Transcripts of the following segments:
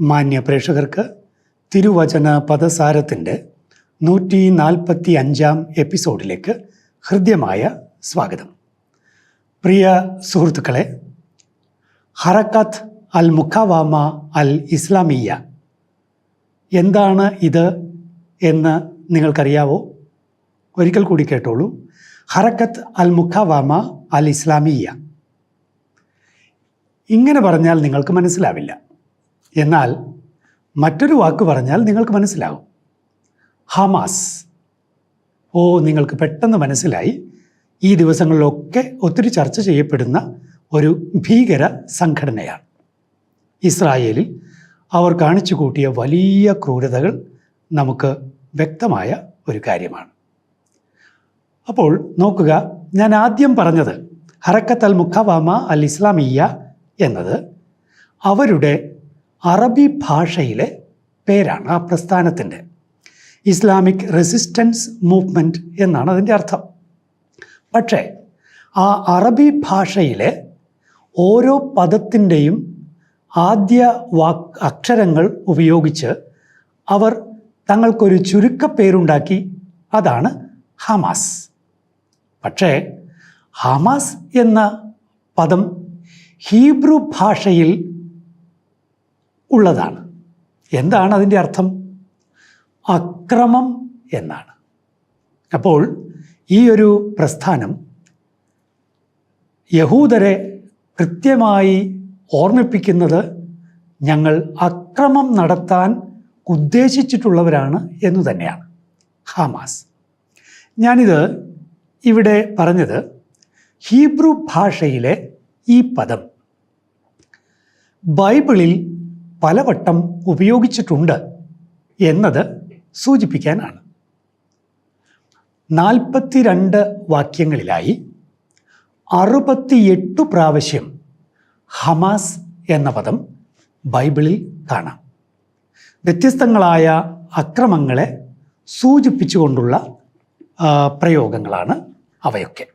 മാന്യ പ്രേക്ഷകർക്ക് തിരുവചന പദസാരത്തിന്റെ നൂറ്റി നാൽപ്പത്തി അഞ്ചാം എപ്പിസോഡിലേക്ക് ഹൃദ്യമായ സ്വാഗതം. പ്രിയ സുഹൃത്തുക്കളെ ഹറക്കത്ത് അൽ മുഖവാമ അൽ ഇസ്ലാമിയ എന്താണ് ഇത് എന്ന് നിങ്ങൾക്കറിയാവോ? ഒരിക്കൽ കൂടി കേട്ടോളൂ. ഹറക്കത്ത് അൽ മുഖവാമ അൽ ഇസ്ലാമിയ ഇങ്ങനെ പറഞ്ഞാൽ നിങ്ങൾക്ക് മനസ്സിലാവില്ല. എന്നാൽ മറ്റൊരു വാക്ക് പറഞ്ഞാൽ നിങ്ങൾക്ക് മനസ്സിലാവും. ഹമാസ്. ഓ നിങ്ങൾക്ക് പെട്ടെന്ന് മനസ്സിലായി. ഈ ദിവസങ്ങളിലൊക്കെ ഒത്തിരി ചർച്ച ചെയ്യപ്പെടുന്ന ഒരു ഭീകര സംഘടനയാണ്. ഇസ്രായേലിൽ അവർ കാണിച്ചു കൂട്ടിയ വലിയ ക്രൂരതകൾ നമുക്ക് വ്യക്തമായ ഒരു കാര്യമാണ്. അപ്പോൾ നോക്കുക ഞാൻ ആദ്യം പറഞ്ഞത് ഹറക്കത്ത് അൽ മുഖവാമ അൽ ഇസ്ലാമിയ എന്നത് അവരുടെ അറബി ഭാഷയിലെ പേരാണ് ആ പ്രസ്ഥാനത്തിന്റെ. ഇസ്ലാമിക് റെസിസ്റ്റൻസ് മൂവ്മെന്റ് എന്നാണ് അതിന്റെ അർത്ഥം. പക്ഷേ ആ അറബി ഭാഷയിലെ ഓരോ പദത്തിന്റെയും ആദ്യ വാക്ക് അക്ഷരങ്ങൾ ഉപയോഗിച്ച് അവർ തങ്ങൾക്കൊരു ചുരുക്കപ്പേരുണ്ടാക്കി. അതാണ് ഹമാസ്. പക്ഷേ ഹമാസ് എന്ന പദം ഹീബ്രു ഭാഷയിൽ ഉള്ളതാണ്. എന്താണ് അതിന്റെ അർത്ഥം? അക്രമം എന്നാണ്. അപ്പോൾ ഈ ഒരു പ്രസ്ഥാനം യഹൂദരെ കൃത്യമായി ഓർമ്മിപ്പിക്കുന്നത് ഞങ്ങൾ അക്രമം നടത്താൻ ഉദ്ദേശിച്ചിട്ടുള്ളവരാണ് എന്നു തന്നെയാണ്. ഹാമാസ്. ഞാനിത് ഇവിടെ പറഞ്ഞത് ഹീബ്രു ഭാഷയിലെ ഈ പദം. ബൈബിളിൽ പലവട്ടം ഉപയോഗിച്ചിട്ടുണ്ട് എന്നത് സൂചിപ്പിക്കാനാണ്. നാൽപ്പത്തിരണ്ട് വാക്യങ്ങളിലായി അറുപത്തിയെട്ട് പ്രാവശ്യം ഹമാസ് എന്ന പദം ബൈബിളിൽ കാണാം. വ്യത്യസ്തങ്ങളായ അക്രമങ്ങളെ സൂചിപ്പിച്ചുകൊണ്ടുള്ള പ്രയോഗങ്ങളാണ് അവയൊക്കെ.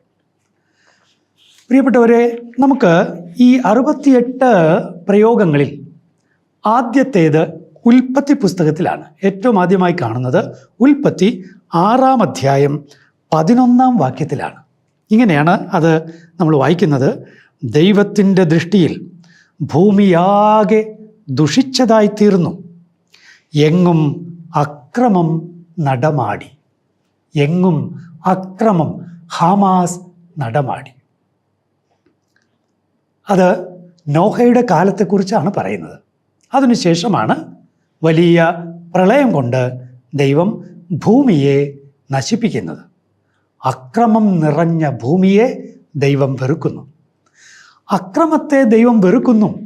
പ്രിയപ്പെട്ടവരെ നമുക്ക് ഈ അറുപത്തിയെട്ട് പ്രയോഗങ്ങളിൽ ആദ്യത്തേത് ഉൽപ്പത്തി പുസ്തകത്തിലാണ്. ഏറ്റവും ആദ്യമായി കാണുന്നത് ഉൽപ്പത്തി ആറാം അധ്യായം പതിനൊന്നാം വാക്യത്തിലാണ്. ഇങ്ങനെയാണ് അത് നമ്മൾ വായിക്കുന്നത്. ദൈവത്തിന്റെ ദൃഷ്ടിയിൽ ഭൂമിയാകെ ദുഷിച്ചതായിത്തീർന്നു. എങ്ങും അക്രമം നടമാടി. എങ്ങും അക്രമം ഹമാസ് നടമാടി. അത് നോഹയുടെ കാലത്തെക്കുറിച്ചാണ് പറയുന്നത്. അതിനുശേഷമാണ് വലിയ പ്രളയം കൊണ്ട് ദൈവം ഭൂമിയെ നശിപ്പിക്കുന്നത്. അക്രമം നിറഞ്ഞ ഭൂമിയെ ദൈവം വെറുക്കുന്നു. അക്രമത്തെ ദൈവം വെറുക്കുന്നു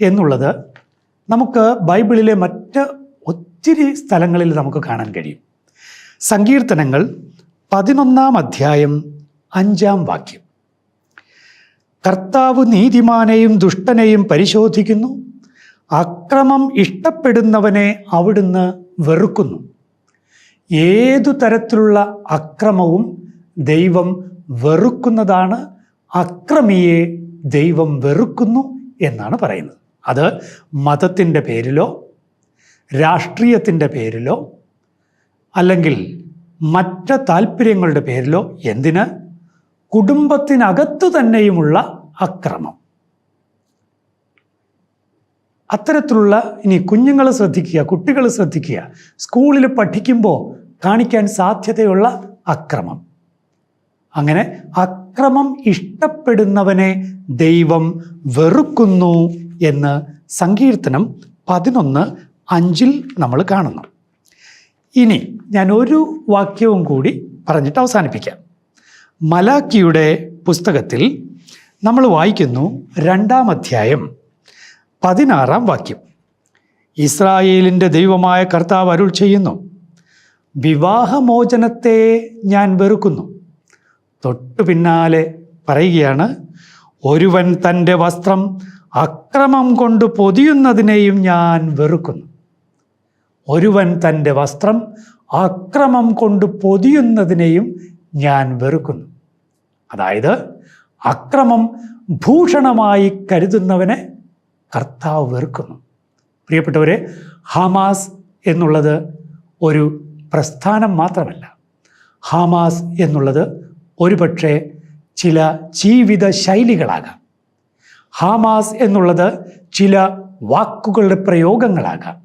എന്നുള്ളത് നമുക്ക് ബൈബിളിലെ മറ്റ് ഒത്തിരി സ്ഥലങ്ങളിൽ നമുക്ക് കാണാൻ കഴിയും. സങ്കീർത്തനങ്ങൾ പതിനൊന്നാം അധ്യായം അഞ്ചാം വാക്യം. കർത്താവ് നീതിമാനെയും ദുഷ്ടനെയും പരിശോധിക്കുന്നു. അക്രമം ഇഷ്ടപ്പെടുന്നവനെ അവിടുന്ന് വെറുക്കുന്നു. ഏതു തരത്തിലുള്ള അക്രമവും ദൈവം വെറുക്കുന്നതാണ് അക്രമിയെ ദൈവം വെറുക്കുന്നു എന്നാണ് പറയുന്നത്. അത് മതത്തിന്റെ പേരിലോ രാഷ്ട്രീയത്തിന്റെ പേരിലോ അല്ലെങ്കിൽ മറ്റ് താല്പര്യങ്ങളുടെ പേരിലോ എന്തിന്? കുടുംബത്തിനകത്തു തന്നെയുമുള്ള അക്രമം. അത്തരത്തിലുള്ള ഇനി കുഞ്ഞുങ്ങൾ ശ്രദ്ധിക്കുക കുട്ടികൾ ശ്രദ്ധിക്കുക സ്കൂളിൽ പഠിക്കുമ്പോൾ കാണിക്കാൻ സാധ്യതയുള്ള അക്രമം. അങ്ങനെ അക്രമം ഇഷ്ടപ്പെടുന്നവനെ ദൈവം വെറുക്കുന്നു എന്ന് സങ്കീർത്തനം പതിനൊന്ന് അഞ്ചിൽ നമ്മൾ കാണുന്നു. ഇനി ഞാൻ ഒരു വാക്യവും കൂടി പറഞ്ഞിട്ട് അവസാനിപ്പിക്കാം. മലാക്കിയുടെ പുസ്തകത്തിൽ നമ്മൾ വായിക്കുന്നു രണ്ടാം അധ്യായം പതിനാറാം വാക്യം. ഇസ്രായേലിന്റെ ദൈവമായ കർത്താവ് അരുൾ ചെയ്യുന്നു. വിവാഹമോചനത്തെ ഞാൻ വെറുക്കുന്നു. തൊട്ടു പിന്നാലെ പറയുകയാണ് ഒരുവൻ തന്റെ വസ്ത്രം അക്രമം കൊണ്ട് പൊതിയുന്നതിനെയും ഞാൻ വെറുക്കുന്നു. ഒരുവൻ തന്റെ വസ്ത്രം അക്രമം കൊണ്ട് പൊതിയുന്നതിനെയും ഞാൻ വെറുക്കുന്നു. അതായത് അക്രമം ഭൂഷണമായി കരുതുന്നവനെ കർത്താവ് വെറുക്കുന്നു. പ്രിയപ്പെട്ടവരെ ഹമാസ് എന്നുള്ളത് ഒരു പ്രസ്ഥാനം മാത്രമല്ല. ഹമാസ് എന്നുള്ളത് ഒരുപക്ഷെ ചില ജീവിത ശൈലികളാകാം. ഹാമാസ് എന്നുള്ളത് ചില വാക്കുകളുടെ പ്രയോഗങ്ങളാകാം.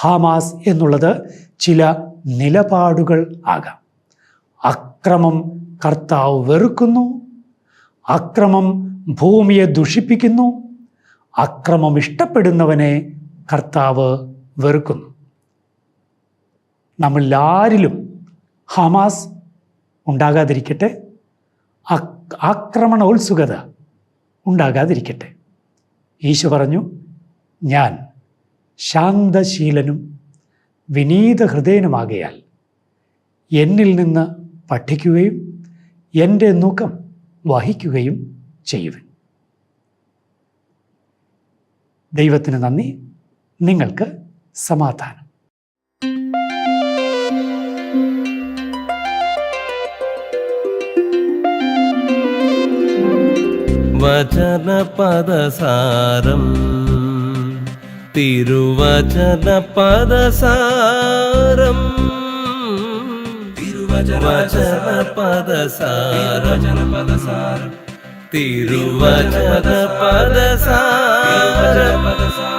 ഹാമാസ് എന്നുള്ളത് ചില നിലപാടുകൾ ആകാം. അക്രമം കർത്താവ് വെറുക്കുന്നു. അക്രമം ഭൂമിയെ ദുഷിപ്പിക്കുന്നു. അക്രമം ഇഷ്ടപ്പെടുന്നവനെ കർത്താവ് വെറുക്കുന്നു. നമ്മളാരിലും ഹമാസ് ഉണ്ടാകാതിരിക്കട്ടെ ആക്രമണോത്സുകത ഉണ്ടാകാതിരിക്കട്ടെ. ഈശോ പറഞ്ഞു ഞാൻ ശാന്തശീലനും വിനീത ഹൃദയനുമാകയാൽ എന്നിൽ നിന്ന് പഠിക്കുകയും എന്റെ നുഖം വഹിക്കുകയും ചെയ്യുവൻ. ദൈവത്തിന് നന്ദി. നിങ്ങൾക്ക് സമാധാനം. വചനപദസാരം. തിരുവചനപദസാരം. തിരുവചനപദസാരം തിരുവചനപദസാരം